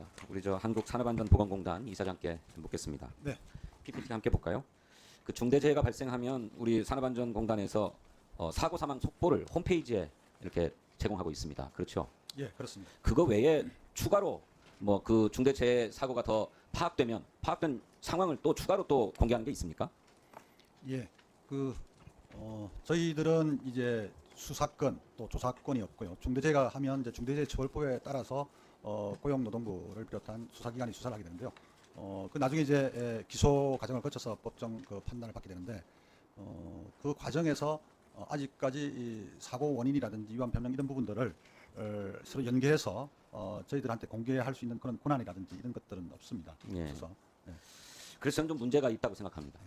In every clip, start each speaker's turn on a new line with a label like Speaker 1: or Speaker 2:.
Speaker 1: 알겠습니다. 우리 저 한국 산업안전보건공단 이사장께 묻겠습니다.
Speaker 2: 네.
Speaker 1: PPT 함께 볼까요? 그 중대재해가 발생하면 우리 산업안전공단에서 어, 사고 사망 속보를 홈페이지에 이렇게 제공하고 있습니다. 그렇죠?
Speaker 2: 예, 그렇습니다.
Speaker 1: 그거 외에 추가로 뭐 그 중대재해 사고가 더 파악되면 파악된 상황을 또 추가로 또 공개하는 게 있습니까?
Speaker 2: 예, 그 어, 저희들은 이제 수사권 또 조사권이 없고요. 중대재해가 하면 이제 중대재해처벌법에 따라서 어, 고용노동부를 비롯한 수사기관이 수사를 하게 되는데요. 어, 그 나중에 이제 에, 기소 과정을 거쳐서 법정 그 판단을 받게 되는데 어, 그 과정에서 어, 아직까지 이 사고 원인이라든지 위반 변명 이런 부분들을 어, 서로 연계해서 어, 저희들한테 공개할 수 있는 그런 권한이라든지 이런 것들은 없습니다.
Speaker 1: 예.
Speaker 2: 그래서
Speaker 1: 그래서 저는 좀 문제가 있다고 생각합니다.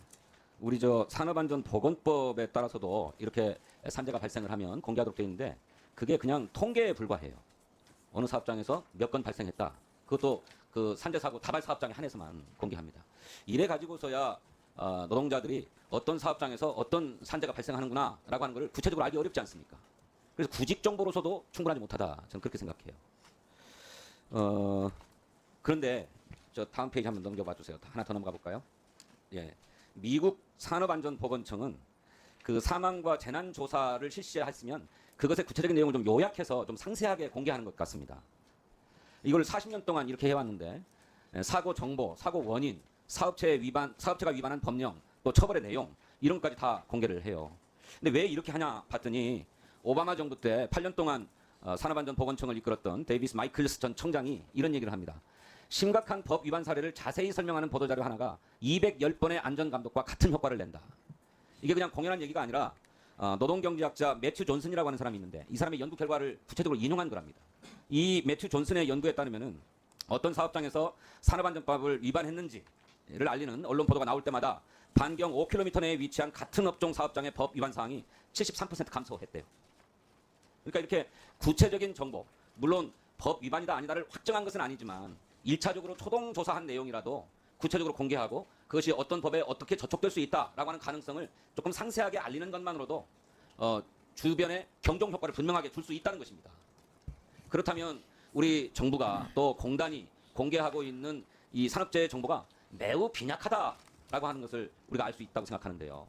Speaker 1: 우리 저 산업안전보건법에 따라서도 이렇게 산재가 발생을 하면 공개하도록 되어 있는데 그게 그냥 통계에 불과해요. 어느 사업장에서 몇 건 발생했다. 그것도 그 산재 사고 다발 사업장에 한해서만 공개합니다. 이래 가지고서야 어, 노동자들이 어떤 사업장에서 어떤 산재가 발생하는구나라고 하는 것을 구체적으로 알기 어렵지 않습니까? 그래서 구직 정보로서도 충분하지 못하다. 저는 그렇게 생각해요. 어, 그런데 저 다음 페이지 한번 넘겨봐 주세요. 하나 더 넘어가 볼까요? 예. 미국 산업안전보건청은 그 사망과 재난 조사를 실시했으면 그것의 구체적인 내용을 좀 요약해서 좀 상세하게 공개하는 것 같습니다. 이걸 40년 동안 이렇게 해왔는데 예, 사고 정보, 사고 원인, 사업체 위반, 사업체가 위반한 법령, 또 처벌의 내용 이런 것까지 다 공개를 해요. 근데 왜 이렇게 하냐 봤더니 오바마 정부 때 8년 동안 어, 산업안전보건청을 이끌었던 데이비스 마이클스 전 청장이 이런 얘기를 합니다. 심각한 법 위반 사례를 자세히 설명하는 보도자료 하나가 210번의 안전감독과 같은 효과를 낸다. 이게 그냥 공연한 얘기가 아니라 어, 노동경제학자 매튜 존슨이라고 하는 사람이 있는데 이 사람의 연구 결과를 구체적으로 인용한 거랍니다. 이 매튜 존슨의 연구에 따르면은 어떤 사업장에서 산업안전법을 위반했는지를 알리는 언론 보도가 나올 때마다 반경 5km 내에 위치한 같은 업종 사업장의 법 위반 사항이 73% 감소했대요. 그러니까 이렇게 구체적인 정보, 물론 법 위반이다 아니다를 확정한 것은 아니지만 1차적으로 초동 조사한 내용이라도 구체적으로 공개하고 그것이 어떤 법에 어떻게 저촉될 수 있다라고 하는 가능성을 조금 상세하게 알리는 것만으로도 어, 주변에 경종 효과를 분명하게 줄 수 있다는 것입니다. 그렇다면 우리 정부가 또 공단이 공개하고 있는 이 산업재해 정보가 매우 빈약하다라고 하는 것을 우리가 알 수 있다고 생각하는데요.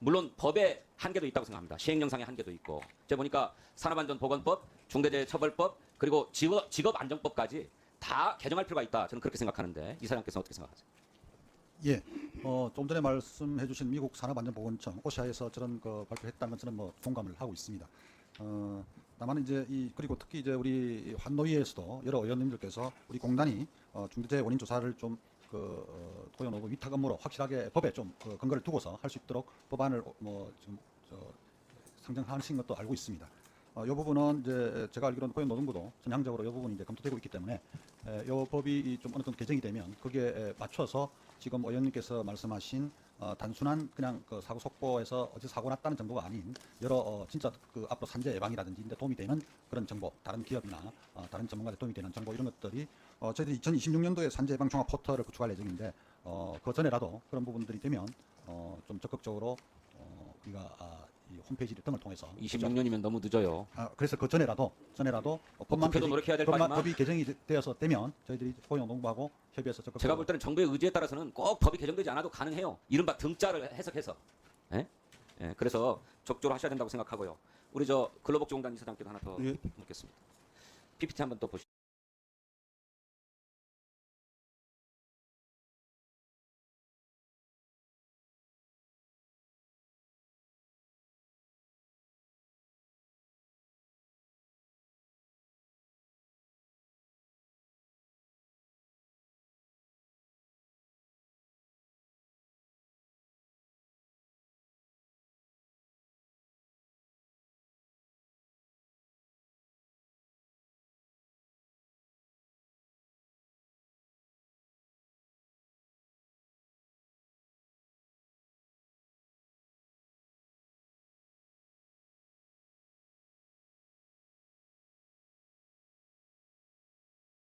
Speaker 1: 물론 법의 한계도 있다고 생각합니다. 시행령상의 한계도 있고 제가 보니까 산업안전보건법, 중대재해처벌법 그리고 직업, 직업안전법까지 다 개정할 필요가 있다. 저는 그렇게 생각하는데 이 사장께서 어떻게 생각하세요?
Speaker 2: 예, 어, 좀 전에 말씀해주신 미국 산업안전보건청 오샤에서 저런 거 발표했다는 건 저는 뭐 동감을 하고 있습니다. 어, 다만 이제 이 그리고 특히 이제 우리 환노위에서도 여러 의원님들께서 우리 공단이 어, 중대재해 원인 조사를 좀그 어, 고용노부 위탁 업무로 확실하게 법에 좀 그 근거를 두고서 할 수 있도록 법안을 뭐 좀 상정하신 것도 알고 있습니다. 어, 이 부분은 이제 제가 알기로는 고용노동부도 전향적으로 이 부분이 이제 검토되고 있기 때문에 에, 이 법이 좀 어느 정도 개정이 되면 거기에 에, 맞춰서 지금 의원님께서 말씀하신 어, 단순한 그냥 그 사고 속보에서 어제 사고 났다는 정보가 아닌 여러 어, 진짜 그 앞으로 산재 예방이라든지 인데 도움이 되는 그런 정보, 다른 기업이나 어, 다른 전문가들 도움이 되는 정보 이런 것들이 어, 저희들이 2026년도에 산재 예방 종합 포털을 구축할 예정인데 어, 그 전에라도 그런 부분들이 되면 어, 좀 적극적으로 어, 우리가 아, 이 홈페이지 등을 통해서
Speaker 1: 26년이면 너무 늦어요.
Speaker 2: 아, 그래서 그 전에라도 전에라도 어, 법만
Speaker 1: 국회도 노력해야 될
Speaker 2: 법만,
Speaker 1: 바지만-
Speaker 2: 법이 개정이 되- 되어서 되면 저희들이 고용노동부하고 협의해서 적극적으로
Speaker 1: 제가 볼 때는 정부의 의지에 따라서는 꼭 법이 개정되지 않아도 가능해요. 이른바 등자를 해석해서. 예? 예, 그래서 적극적으로 하셔야 된다고 생각하고요. 우리 저 근로복지공단 이사장께도 하나 더
Speaker 2: 예.
Speaker 1: 묻겠습니다. PPT 한번 또 보시죠.